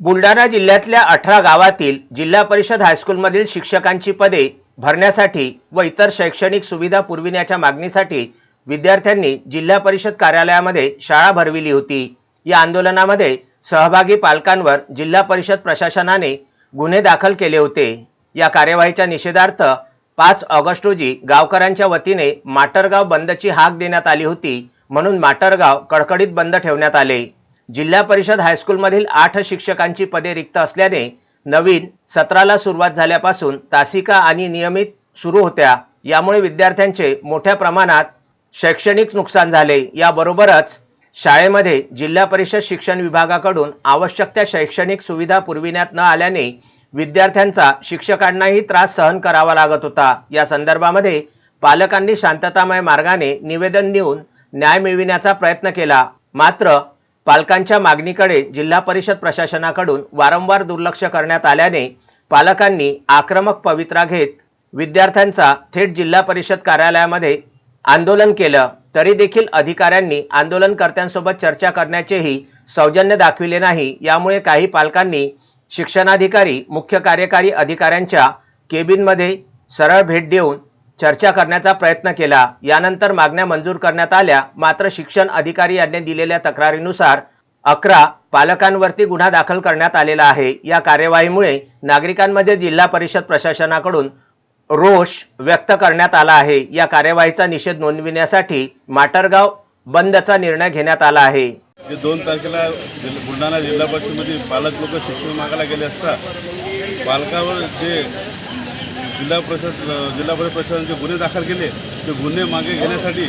बुलढाणा जिल्ह्यातल्या अठरा गावातील जिल्हा परिषद हायस्कूलमधील शिक्षकांची पदे भरण्यासाठी व इतर शैक्षणिक सुविधा पुरविण्याच्या मागणीसाठी विद्यार्थ्यांनी जिल्हा परिषद कार्यालयामध्ये शाळा भरविली होती. या आंदोलनामध्ये सहभागी पालकांवर जिल्हा परिषद प्रशासनाने गुन्हे दाखल केले होते. या कार्यवाहीच्या निषेधार्थ पाच ऑगस्ट रोजी गावकऱ्यांच्या वतीने माटरगाव बंदची हाक देण्यात आली होती म्हणून माटरगाव कडकडीत बंद ठेवण्यात आले. जिल्हा परिषद हायस्कूलमधील आठ शिक्षकांची पदे रिक्त असल्याने नवीन सत्राला सुरुवात झाल्यापासून तासिका आणि नियमित सुरू होत्या. यामुळे विद्यार्थ्यांचे मोठ्या प्रमाणात शैक्षणिक नुकसान झाले. याबरोबरच शाळेमध्ये जिल्हा परिषद शिक्षण विभागाकडून आवश्यक त्या शैक्षणिक सुविधा पुरविण्यात न आल्याने विद्यार्थ्यांचा शिक्षकांनाही त्रास सहन करावा लागत होता. या संदर्भामध्ये पालकांनी शांततामय मार्गाने निवेदन देऊन न्याय मिळविण्याचा प्रयत्न केला. मात्र पालकांच्या मागणीकडे जिल्हा परिषद प्रशासनाकडून वारंवार दुर्लक्ष करण्यात आल्याने पालकांनी आक्रमक पवित्रा घेत विद्यार्थ्यांचा थेट जिल्हा परिषद कार्यालयामध्ये आंदोलन केलं. तरी देखील अधिकाऱ्यांनी आंदोलनकर्त्यांसोबत चर्चा करण्याचेही सौजन्य दाखविले नाही. यामुळे काही पालकांनी शिक्षणाधिकारी मुख्य कार्यकारी अधिकाऱ्यांच्या केबिनमध्ये सरळ भेट देऊन चर्चा करण्याचा प्रयत्न केला. यानंतर मागण्या मंजूर करण्यात आल्या. मात्र शिक्षण अधिकारी यांनी दिलेल्या तक्रारीनुसार अकरा पालकांवरती गुन्हा दाखल करण्यात आलेला आहे. या कार्यवाहीमुळे नागरिकांमध्ये जिल्हा परिषद प्रशासनाकडून रोष व्यक्त करण्यात आला आहे. या कार्यवाहीचा निषेध नोंदविण्यासाठी माटरगाव बंदचा निर्णय घेण्यात आला आहे. जे दोन तारखेला बुलढाणा जिल्हा परिषदेमध्ये पालक लोक शिक्षण मागायला गेले असता पालकावर जे जिल्हा परिषद जिल्हा परिषद प्रशासनाने गुन्हे दाखल केले. ते गुन्हे मागे घेण्यासाठी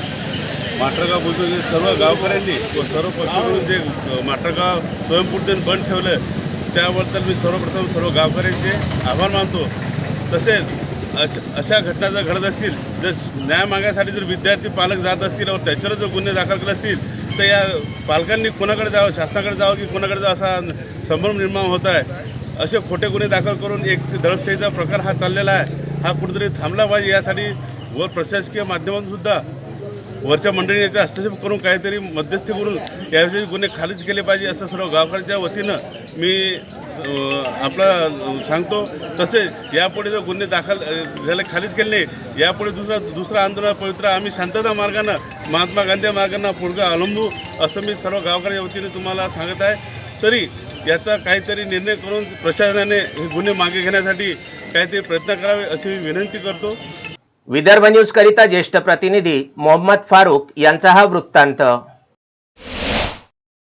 माटरगाव बुजुर्ग सर्व गावकऱ्यांनी व सर्व पक्षाकडून जे माटरगाव स्वयंपूर्तीने बंद ठेवलं त्याबद्दल मी सर्वप्रथम सर्व गावकऱ्यांचे आभार मानतो. तसेच अश अशा घटना जर घडत असतील जर न्याय मागण्यासाठी जर विद्यार्थी पालक जात असतील व त्याच्यावर जर गुन्हे दाखल केले असतील तर या पालकांनी कोणाकडे जावं शासनाकडे जावं की कोणाकडे जावं असा संभ्रम निर्माण होत आहे. असे खोटे गुन्हे दाखल करून एक दडपशाहीचा प्रकार हा चाललेला आहे. हा कुठेतरी थांबला पाहिजे यासाठी वर प्रशासकीय माध्यमातूनसुद्धा वरच्या मंडळीने याचा हस्तक्षेप करून काहीतरी मध्यस्थी करून याविषयी गुन्हे खालीच केले पाहिजे असं सर्व गावकऱ्यांच्या वतीनं मी आपला सांगतो. तसेच यापुढे जर गुन्हे दाखल झाले खालीच केले नाही यापुढे दुसरा दुसरा आंदोलन पवित्र आम्ही शांतता मार्गानं महात्मा गांधी मार्गानं पुढगा अवलंबू असं मी सर्व गावकऱ्यांच्या वतीने तुम्हाला सांगत आहे. तरी याचा काहीतरी निर्णय करून प्रशासनाने हे गुन्हे मागे घेण्यासाठी काहीतरी प्रयत्न करावे अशी मी विनंती करतो. विदर्भ न्यूज करिता ज्येष्ठ प्रतिनिधी मोहम्मद फारूक यांचा हा वृत्तांत.